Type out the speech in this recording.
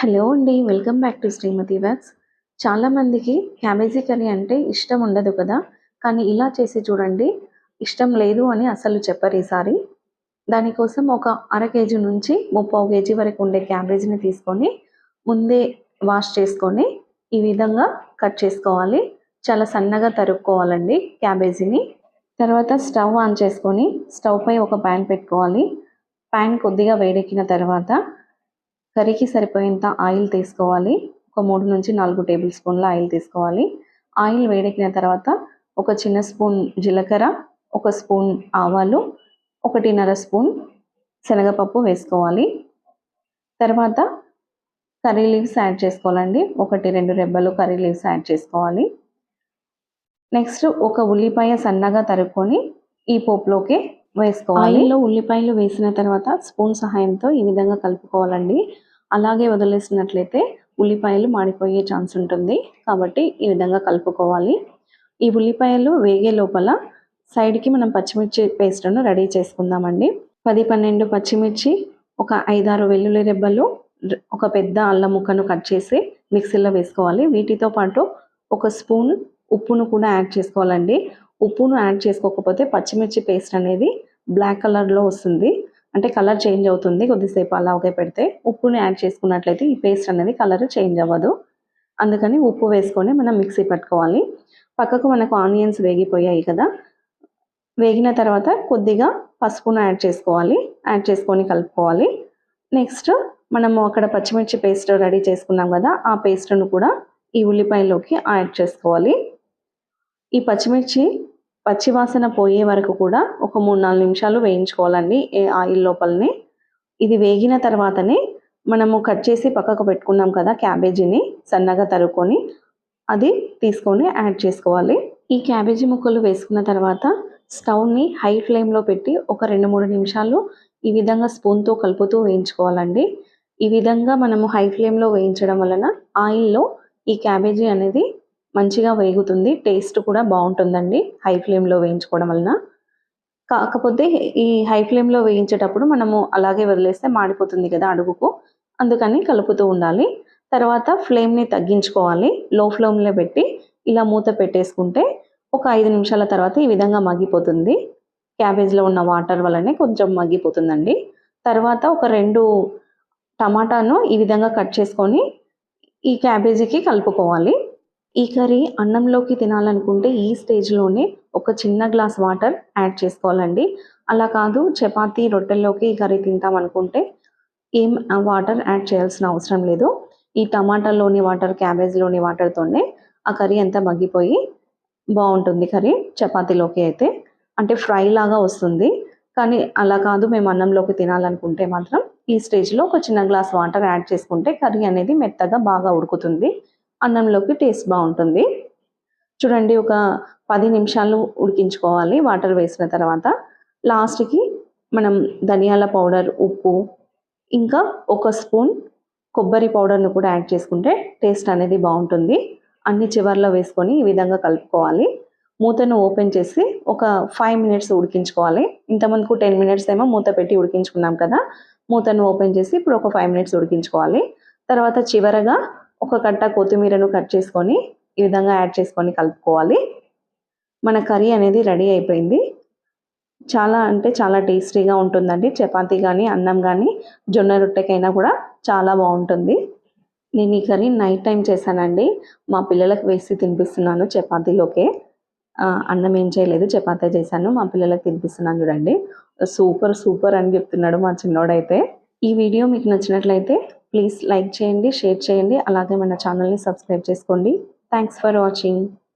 Hello అండి welcome back to Srimathi vlogs చాలామందికి cabbage curry అంటే ఇష్టం ఉండదు కదా కానీ ఇలా చేసి చూడండి ఇష్టం లేదు అని అసలు చెప్పరు ఈసారి. దానికోసం ఒక అర కేజీ నుంచి ముప్పావు కేజీ వరకు ఉండే క్యాబేజీని తీసుకొని ముందే వాష్ చేసుకొని ఈ విధంగా కట్ చేసుకోవాలి. చాలా సన్నగా తరుక్కోవాలండి క్యాబేజీని. తర్వాత స్టవ్ ఆన్ చేసుకొని స్టవ్ పై ఒక ప్యాన్ పెట్టుకోవాలి. ప్యాన్ కొద్దిగా వేడెక్కిన తర్వాత కర్రీకి సరిపోయేంత ఆయిల్ తీసుకోవాలి. ఒక మూడు నుంచి నాలుగు టేబుల్ స్పూన్ల ఆయిల్ తీసుకోవాలి. ఆయిల్ వేడెక్కిన తర్వాత ఒక చిన్న స్పూన్ జీలకర్ర ఒక స్పూన్ ఆవాలు ఒకటిన్నర స్పూన్ శనగపప్పు వేసుకోవాలి. తర్వాత కర్రీ లీవ్స్ యాడ్ చేసుకోవాలండి. ఒకటి రెండు రెబ్బలు కర్రీ లీవ్స్ యాడ్ చేసుకోవాలి. నెక్స్ట్ ఒక ఉల్లిపాయ సన్నగా తరుక్కొని ఈ పోపులోకి వేసుకోవాలి. ఆయిల్లో ఉల్లిపాయలు వేసిన తర్వాత స్పూన్ సహాయంతో ఈ విధంగా కలుపుకోవాలండి. అలాగే వదిలేసినట్లయితే ఉల్లిపాయలు మాడిపోయే ఛాన్స్ ఉంటుంది. కాబట్టి ఈ విధంగా కలుపుకోవాలి. ఈ ఉల్లిపాయలు వేగే లోపల సైడ్కి మనం పచ్చిమిర్చి పేస్ట్ను రెడీ చేసుకుందామండి. పది పన్నెండు పచ్చిమిర్చి ఒక ఐదారు వెల్లుల్లి రెబ్బలు ఒక పెద్ద అల్లం ముక్కను కట్ చేసి మిక్సీలో వేసుకోవాలి. వీటితో పాటు ఒక స్పూన్ ఉప్పును కూడా యాడ్ చేసుకోవాలండి. ఉప్పును యాడ్ చేసుకోకపోతే పచ్చిమిర్చి పేస్ట్ అనేది బ్లాక్ కలర్లో వస్తుంది. అంటే కలర్ చేంజ్ అవుతుంది కొద్దిసేపు అలాగే పెడితే. ఉప్పుని యాడ్ చేసుకున్నట్లయితే ఈ పేస్ట్ అనేది కలర్ చేంజ్ అవ్వదు. అందుకని ఉప్పు వేసుకొని మనం మిక్సీ పెట్టుకోవాలి. పక్కకు మనకు ఆనియన్స్ వేగిపోయాయి కదా. వేగిన తర్వాత కొద్దిగా పసుపును యాడ్ చేసుకోవాలి. యాడ్ చేసుకొని కలుపుకోవాలి. నెక్స్ట్ మనము అక్కడ పచ్చిమిర్చి పేస్ట్ రెడీ చేసుకున్నాం కదా ఆ పేస్ట్ను కూడా ఈ ఉల్లిపాయలోకి యాడ్ చేసుకోవాలి. ఈ పచ్చిమిర్చి పచ్చివాసన పోయే వరకు కూడా ఒక మూడు నాలుగు నిమిషాలు వేయించుకోవాలండి ఏ ఆయిల్ లోపలనే. ఇది వేగిన తర్వాతనే మనము కట్ చేసి పక్కకు పెట్టుకున్నాం కదా క్యాబేజీని సన్నగా తరుక్కొని అది తీసుకొని యాడ్ చేసుకోవాలి. ఈ క్యాబేజీ ముక్కలు వేసుకున్న తర్వాత స్టవ్ని హై ఫ్లేమ్లో పెట్టి ఒక రెండు మూడు నిమిషాలు ఈ విధంగా స్పూన్తో కలుపుతూ వేయించుకోవాలండి. ఈ విధంగా మనము హై ఫ్లేమ్లో వేయించడం వలన ఆయిల్లో ఈ క్యాబేజీ అనేది మంచిగా వేగుతుంది టేస్ట్ కూడా బాగుంటుందండి. హై ఫ్లేమ్లో వేయించుకోవడం వలన. కాకపోతే ఈ హై ఫ్లేమ్లో వేయించేటప్పుడు మనము అలాగే వదిలేస్తే మాడిపోతుంది కదా అడుగుకు. అందుకని కలుపుతూ ఉండాలి. తర్వాత ఫ్లేమ్ని తగ్గించుకోవాలి. లో ఫ్లేమ్లో పెట్టి ఇలా మూత పెట్టేసుకుంటే ఒక ఐదు నిమిషాల తర్వాత ఈ విధంగా మగ్గిపోతుంది. క్యాబేజ్లో ఉన్న వాటర్ వల్లనే కొంచెం మగ్గిపోతుందండి. తర్వాత ఒక రెండు టమాటాను ఈ విధంగా కట్ చేసుకొని ఈ క్యాబేజీకి కలుపుకోవాలి. ఈ కర్రీ అన్నంలోకి తినాలనుకుంటే ఈ స్టేజ్లోనే ఒక చిన్న గ్లాస్ వాటర్ యాడ్ చేసుకోవాలండి. అలా కాదు చపాతీ రొట్టెల్లోకి ఈ కర్రీ తింటాం అనుకుంటే ఏం వాటర్ యాడ్ చేయాల్సిన అవసరం లేదు. ఈ టమాటాలోని వాటర్ క్యాబేజ్లోని వాటర్తోనే ఆ కర్రీ అంతా మగ్గిపోయి బాగుంటుంది కర్రీ చపాతీలోకి అయితే. అంటే ఫ్రై లాగా వస్తుంది. కానీ అలా కాదు మేము అన్నంలోకి తినాలనుకుంటే మాత్రం ఈ స్టేజ్లో ఒక చిన్న గ్లాస్ వాటర్ యాడ్ చేసుకుంటే కర్రీ అనేది మెత్తగా బాగా ఉడుకుతుంది. అన్నంలోకి టేస్ట్ బాగుంటుంది. చూడండి ఒక పది నిమిషాలు ఉడికించుకోవాలి వాటర్ వేసిన తర్వాత. లాస్ట్కి మనం ధనియాల పౌడర్ ఉప్పు ఇంకా ఒక స్పూన్ కొబ్బరి పౌడర్ను కూడా యాడ్ చేసుకుంటే టేస్ట్ అనేది బాగుంటుంది. అన్ని చివర్లో వేసుకొని ఈ విధంగా కలుపుకోవాలి. మూతను ఓపెన్ చేసి ఒక ఫైవ్ మినిట్స్ ఉడికించుకోవాలి. ఇంతమందుకు టెన్ మినిట్స్ ఏమో మూత పెట్టి ఉడికించుకున్నాం కదా మూతను ఓపెన్ చేసి ఇప్పుడు ఒక ఫైవ్ మినిట్స్ ఉడికించుకోవాలి. తర్వాత చివరగా ఒక కట్ట కొత్తిమీరను కట్ చేసుకొని ఈ విధంగా యాడ్ చేసుకొని కలుపుకోవాలి. మన కర్రీ అనేది రెడీ అయిపోయింది. చాలా అంటే చాలా టేస్టీగా ఉంటుందండి. చపాతి కానీ అన్నం కానీ జొన్న రొట్టెకైనా కూడా చాలా బాగుంటుంది. నేను ఈ కర్రీ నైట్ టైం చేశానండి. మా పిల్లలకు వేసి తినిపిస్తున్నాను చపాతీలోకే. అన్నం ఏం చేయలేదు చపాతీ చేశాను. మా పిల్లలకు తినిపిస్తున్నాను చూడండి. సూపర్ సూపర్ అని చెప్తున్నాడు మా చిన్నోడైతే. ఈ వీడియో మీకు నచ్చినట్లయితే ప్లీజ్ లైక్ చేయండి షేర్ చేయండి. అలాగే మన ఛానల్ని సబ్స్క్రైబ్ చేసుకోండి. Thanks for watching